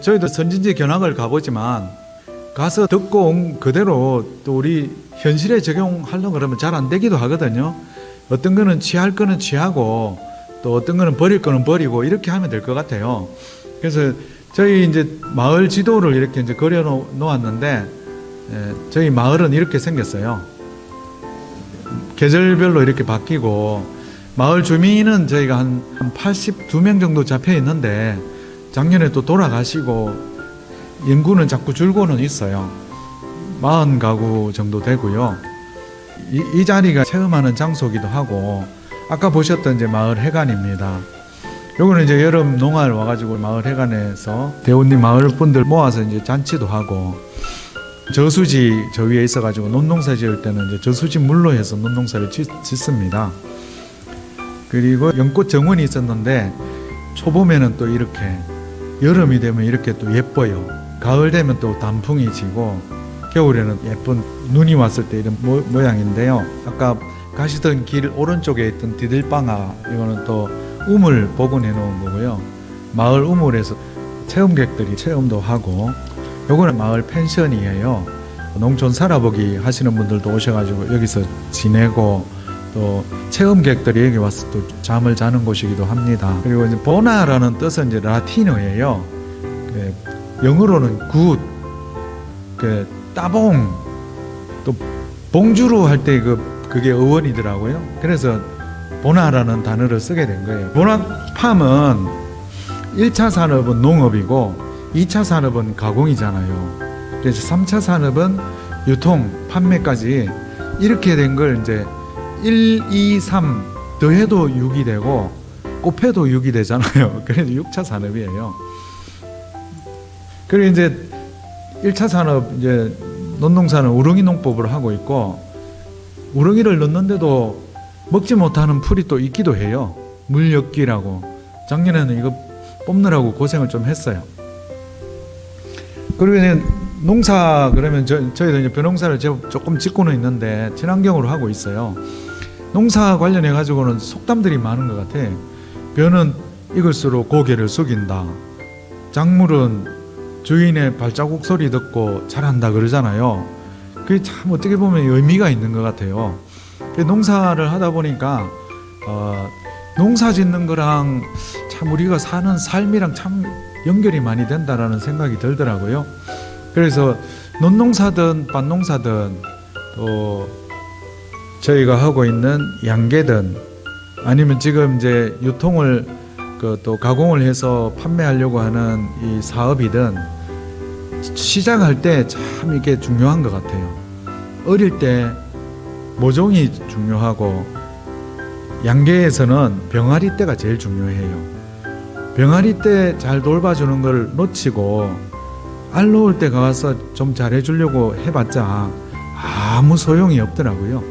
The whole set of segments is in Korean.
저희도 선진지 견학을 가보지만 가서 듣고 온 그대로 또 우리 현실에 적용하려고 그러면 잘 안 되기도 하거든요. 어떤 거는 취할 거는 취하고 또 어떤 거는 버릴 거는 버리고 이렇게 하면 될 것 같아요. 그래서 저희 이제 마을 지도를 이렇게 이제 그려 놓- 놓았는데 예, 저희 마을은 이렇게 생겼어요. 계절별로 이렇게 바뀌고 마을 주민은 저희가 한, 한 82명 정도 잡혀 있는데 작년에 또 돌아가시고 인구는 자꾸 줄고는 있어요. 40가구 정도 되고요. 이, 이 자리가 체험하는 장소기도 하고 아까 보셨던 이제 마을 해관입니다. 요거는 이제 여름 농활 와가지고 마을 해관에서 대운님 마을 분들 모아서 이제 잔치도 하고 저수지 저 위에 있어가지고 논농사 지을 때는 이제 저수지 물로 해서 논농사를 짓, 짓습니다. 그리고 연꽃 정원이 있었는데 초봄에는 또 이렇게 여름이 되면 이렇게 또 예뻐요. 가을 되면 또 단풍이 지고 겨울에는 예쁜 눈이 왔을 때 이런 모, 모양인데요. 아까 가시던 길 오른쪽에 있던 디들방아 이거는 또 우물 복원해 놓은 거고요. 마을 우물에서 체험객들이 체험도 하고 요거는 마을 펜션이에요. 농촌 살아보기 하시는 분들도 오셔가지고 여기서 지내고 또 체험객들이 여기 와서 또 잠을 자는 곳이기도 합니다. 그리고 이제 보나라는 뜻은 이제 라틴어예요. 그 영어로는 굿, 그 따봉, 또 봉주루 할 때 그 그게 어원이더라고요. 그래서 보나라는 단어를 쓰게 된 거예요. 보나팜은 1차 산업은 농업이고 2차 산업은 가공이잖아요. 그래서 3차 산업은 유통, 판매까지 이렇게 된 걸 이제 1, 2, 3 더해도 6이 되고 곱해도 6이 되잖아요. 그래서 6차 산업이에요. 그리고 이제 1차 산업 이제 논농사는 우렁이 농법을 하고 있고 우렁이를 넣는데도 먹지 못하는 풀이 또 있기도 해요. 물엿기라고. 작년에는 이거 뽑느라고 고생을 좀 했어요. 그리고 이제 농사 그러면 저, 저희도 이제 벼농사를 조금 짓고는 있는데 친환경으로 하고 있어요. 농사 관련해 가지고는 속담들이 많은 것 같아. 벼는 익을수록 고개를 숙인다. 작물은 주인의 발자국 소리 듣고 자란다 그러잖아요. 그게 참 어떻게 보면 의미가 있는 것 같아요. 그 농사를 하다 보니까 어, 농사 짓는 거랑 참 우리가 사는 삶이랑 참 연결이 많이 된다라는 생각이 들더라고요. 그래서 논농사든 밭농사든 또 저희가 하고 있는 양계든 아니면 지금 이제 유통을 그 또 가공을 해서 판매하려고 하는 이 사업이든 시작할 때 참 이게 중요한 것 같아요. 어릴 때 모종이 중요하고 양계에서는 병아리 때가 제일 중요해요. 병아리 때 잘 돌봐주는 걸 놓치고 알 놓을 때 가서 좀 잘해주려고 해봤자 아무 소용이 없더라고요.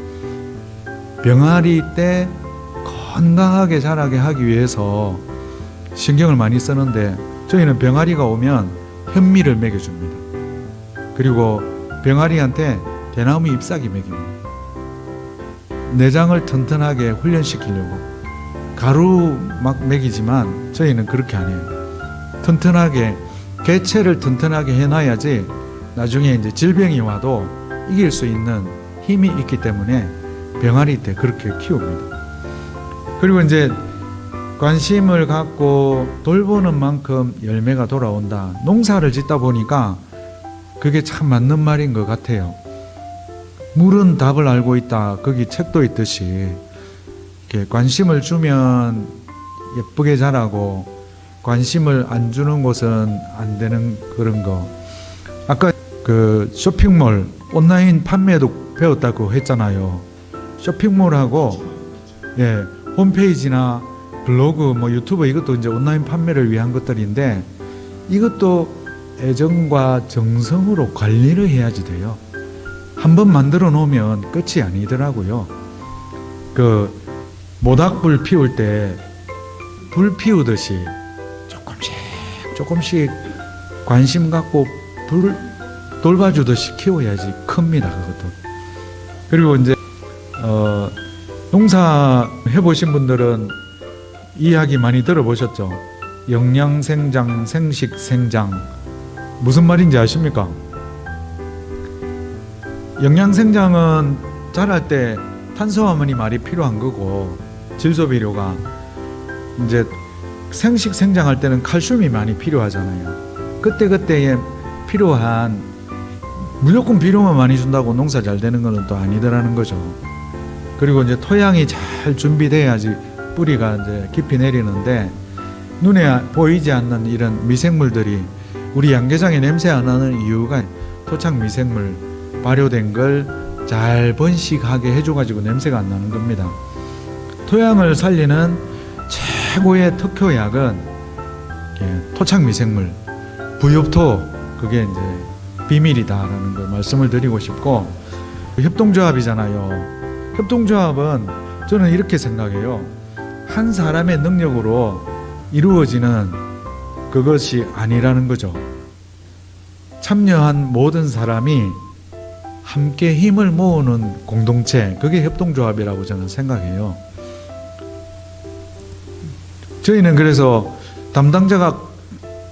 병아리 때 건강하게 자라게 하기 위해서 신경을 많이 쓰는데 저희는 병아리가 오면 현미를 먹여줍니다. 그리고 병아리한테 대나무 잎사귀 먹입니다. 내장을 튼튼하게 훈련시키려고 가루 막 먹이지만 저희는 그렇게 안 해요. 튼튼하게 개체를 튼튼하게 해놔야지 나중에 이제 질병이 와도 이길 수 있는 힘이 있기 때문에 병아리 때 그렇게 키웁니다. 그리고 이제 관심을 갖고 돌보는 만큼 열매가 돌아온다. 농사를 짓다 보니까 그게 참 맞는 말인 것 같아요. 물은 답을 알고 있다. 거기 책도 있듯이 이렇게 관심을 주면 예쁘게 자라고 관심을 안 주는 곳은 안 되는 그런 거. 아까 그 쇼핑몰 온라인 판매도 배웠다고 했잖아요. 쇼핑몰하고 예 홈페이지나 블로그 뭐 유튜브 이것도 이제 온라인 판매를 위한 것들인데 이것도 애정과 정성으로 관리를 해야지 돼요. 한번 만들어 놓으면 끝이 아니더라고요. 그 모닥불 피울 때 불 피우듯이 조금씩 조금씩 관심 갖고 불 돌봐주듯이 키워야지 큽니다 그것도. 그리고 이제 어, 농사 해보신 분들은 이야기 많이 들어보셨죠? 영양생장, 생식생장 무슨 말인지 아십니까? 영양생장은 자랄 때 탄수화물이 많이 필요한 거고 질소 비료가 이제 생식 생장할 때는 칼슘이 많이 필요하잖아요. 그때 그때에 필요한 무조건 비료만 많이 준다고 농사 잘 되는 거는 또 아니더라는 거죠. 그리고 이제 토양이 잘 준비돼야지 뿌리가 이제 깊이 내리는데 눈에 보이지 않는 이런 미생물들이 우리 양계장에 냄새 안 나는 이유가 토착 미생물 발효된 걸 잘 번식하게 해줘가지고 냄새가 안 나는 겁니다. 토양을 살리는 최고의 특효약은 예, 토착 미생물 부엽토 그게 이제 비밀이다라는 걸 말씀을 드리고 싶고 협동조합이잖아요. 협동조합은 저는 이렇게 생각해요. 한 사람의 능력으로 이루어지는 그것이 아니라는 거죠. 참여한 모든 사람이 함께 힘을 모으는 공동체, 그게 협동조합이라고 저는 생각해요. 저희는 그래서 담당자가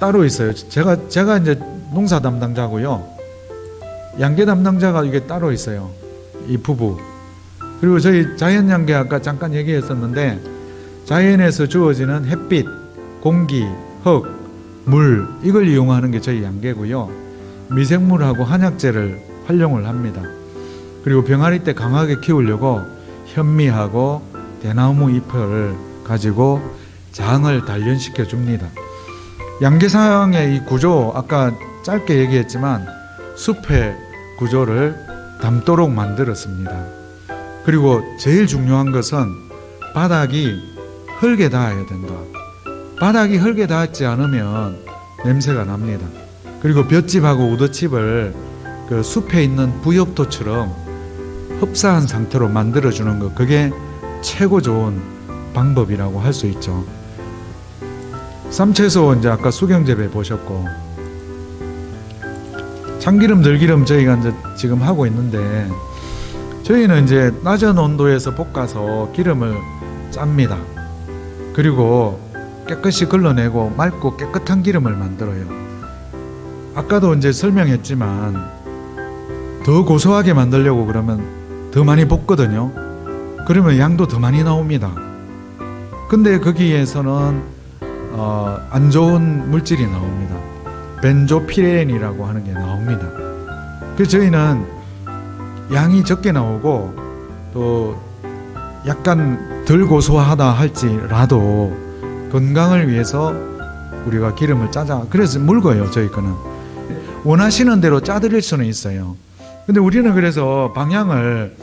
따로 있어요. 제가 제가 이제 농사 담당자고요. 양계 담당자가 이게 따로 있어요. 이 부부. 그리고 저희 자연 양계 아까 잠깐 얘기했었는데 자연에서 주어지는 햇빛, 공기, 흙, 물 이걸 이용하는 게 저희 양계고요. 미생물하고 한약재를 활용을 합니다. 그리고 병아리 때 강하게 키우려고 현미하고 대나무 잎을 가지고 장을 단련시켜 줍니다. 양계상의 이 구조 아까 짧게 얘기했지만 숲의 구조를 담도록 만들었습니다. 그리고 제일 중요한 것은 바닥이 흙에 닿아야 된다. 바닥이 흙에 닿지 않으면 냄새가 납니다. 그리고 볏짚하고 우도칩을 그 숲에 있는 부엽토처럼 흡사한 상태로 만들어주는 것 그게 최고 좋은 방법이라고 할 수 있죠. 쌈채소 이제 아까 수경재배 보셨고 참기름 들기름 저희가 이제 지금 하고 있는데 저희는 이제 낮은 온도에서 볶아서 기름을 짭니다. 그리고 깨끗이 걸러내고 맑고 깨끗한 기름을 만들어요. 아까도 이제 설명했지만 더 고소하게 만들려고 그러면 더 많이 볶거든요. 그러면 양도 더 많이 나옵니다. 근데 거기에서는 어, 안 좋은 물질이 나옵니다. 벤조피렌이라고 하는 게 나옵니다. 그래서 저희는 양이 적게 나오고 또 약간 덜 고소하다 할지라도 건강을 위해서 우리가 기름을 짜자. 그래서 묽어요, 저희 거는. 원하시는 대로 짜드릴 수는 있어요. 근데 우리는 그래서 방향을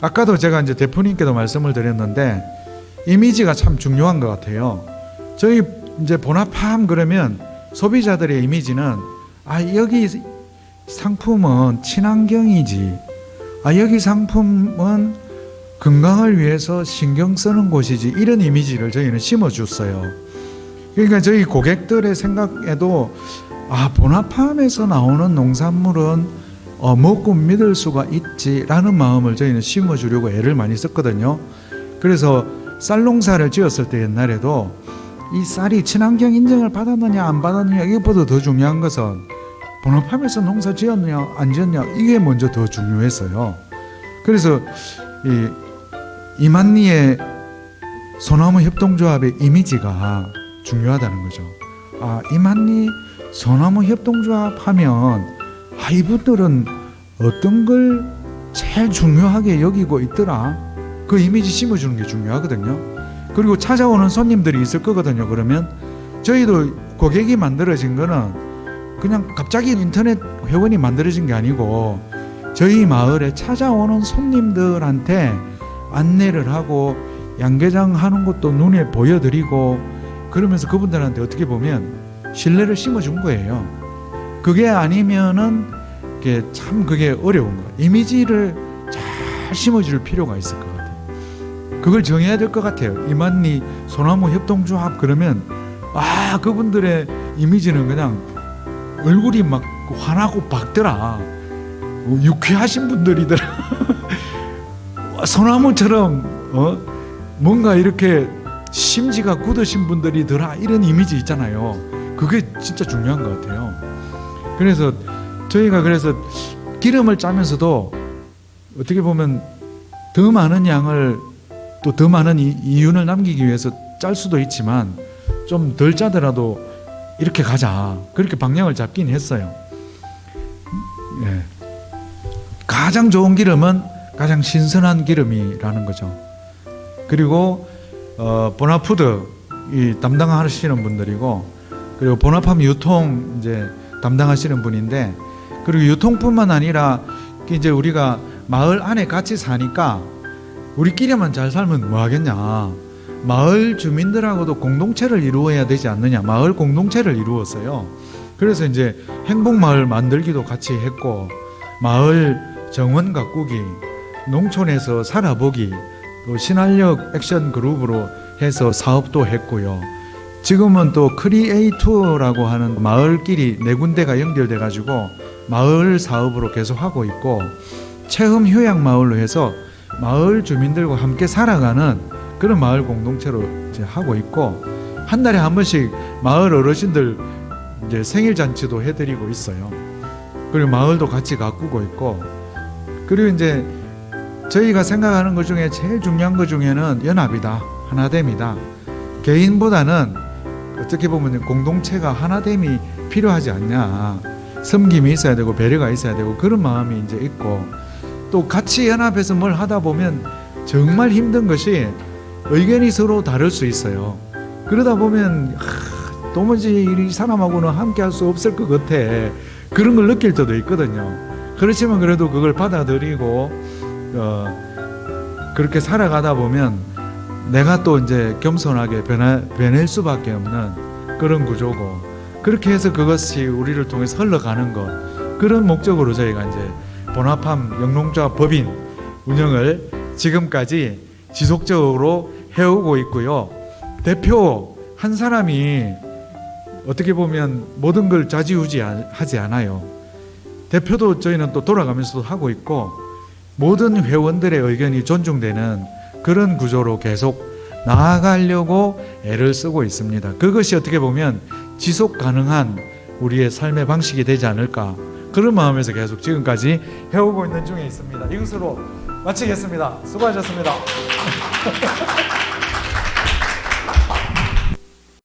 아까도 제가 이제 대표님께도 말씀을 드렸는데 이미지가 참 중요한 것 같아요. 저희 이제 보나팜 그러면 소비자들의 이미지는 아 여기 상품은 친환경이지. 아 여기 상품은 건강을 위해서 신경 쓰는 곳이지 이런 이미지를 저희는 심어줬어요. 그러니까 저희 고객들의 생각에도 아 보나팜에서 나오는 농산물은 어, 먹고 믿을 수가 있지라는 마음을 저희는 심어주려고 애를 많이 썼거든요. 그래서 쌀 농사를 지었을 때 옛날에도 이 쌀이 친환경 인증을 받았느냐 안 받았느냐 이것보다 더 중요한 것은 보너팜에서 농사 지었느냐 안 지었냐 이게 먼저 더 중요했어요. 그래서 이 이만리의 소나무 협동조합의 이미지가 중요하다는 거죠. 아 이만리 소나무 협동조합 하면 아 이분들은 어떤 걸 제일 중요하게 여기고 있더라. 그 이미지 심어주는 게 중요하거든요. 그리고 찾아오는 손님들이 있을 거거든요. 그러면 저희도 고객이 만들어진 거는 그냥 갑자기 인터넷 회원이 만들어진 게 아니고 저희 마을에 찾아오는 손님들한테 안내를 하고 양계장 하는 것도 눈에 보여드리고 그러면서 그분들한테 어떻게 보면 신뢰를 심어준 거예요. 그게 아니면은 참 그게 어려운 거예요. 이미지를 잘 심어줄 필요가 있을 것 같아요. 그걸 정해야 될 것 같아요. 이만리 소나무 협동조합 그러면 아 그분들의 이미지는 그냥 얼굴이 막 환하고 밝더라. 어, 유쾌하신 분들이더라. 소나무처럼 어 뭔가 이렇게 심지가 굳으신 분들이더라 이런 이미지 있잖아요. 그게 진짜 중요한 것 같아요. 그래서 저희가 그래서 기름을 짜면서도 어떻게 보면 더 많은 양을 또 더 많은 이- 이윤을 남기기 위해서 짤 수도 있지만 좀 덜 짜더라도 이렇게 가자 그렇게 방향을 잡긴 했어요. 예. 가장 좋은 기름은 가장 신선한 기름이라는 거죠. 그리고 어, 보나푸드 이 담당하시는 분들이고 그리고 보나팜 유통 이제 담당하시는 분인데 그리고 유통뿐만 아니라 이제 우리가 마을 안에 같이 사니까 우리끼리만 잘 살면 뭐 하겠냐. 마을 주민들하고도 공동체를 이루어야 되지 않느냐. 마을 공동체를 이루었어요. 그래서 이제 행복 마을 만들기도 같이 했고 마을 정원 가꾸기, 농촌에서 살아보기, 또 신한력 액션 그룹으로 해서 사업도 했고요. 지금은 또 크리에이투라고 하는 마을끼리 네 군데가 연결돼 가지고 마을 사업으로 계속 하고 있고 체험 휴양 마을로 해서 마을 주민들과 함께 살아가는 그런 마을 공동체로 이제 하고 있고 한 달에 한 번씩 마을 어르신들 이제 생일 잔치도 해드리고 있어요. 그리고 마을도 같이 가꾸고 있고 그리고 이제 저희가 생각하는 것 중에 제일 중요한 것 중에는 연합이다. 하나됨이다. 개인보다는 어떻게 보면 공동체가 하나됨이 필요하지 않냐. 섬김이 있어야 되고 배려가 있어야 되고 그런 마음이 이제 있고 또 같이 연합해서 뭘 하다 보면 정말 힘든 것이 의견이 서로 다를 수 있어요. 그러다 보면 하, 도무지 이 사람하고는 함께 할 수 없을 것 같아. 그런 걸 느낄 때도 있거든요. 그렇지만 그래도 그걸 받아들이고 어, 그렇게 살아가다 보면 내가 또 이제 겸손하게 변화, 변할 수밖에 없는 그런 구조고 그렇게 해서 그것이 우리를 통해서 흘러가는 것 그런 목적으로 저희가 이제 본합함 영농조합 법인 운영을 지금까지 지속적으로 해오고 있고요 대표 한 사람이 어떻게 보면 모든 걸 좌지우지하지 않아요 대표도 저희는 또 돌아가면서도 하고 있고 모든 회원들의 의견이 존중되는 그런 구조로 계속 나아가려고 애를 쓰고 있습니다. 그것이 어떻게 보면 지속 가능한 우리의 삶의 방식이 되지 않을까 그런 마음에서 계속 지금까지 해오고 있는 중에 있습니다. 이것으로 마치겠습니다. 수고하셨습니다.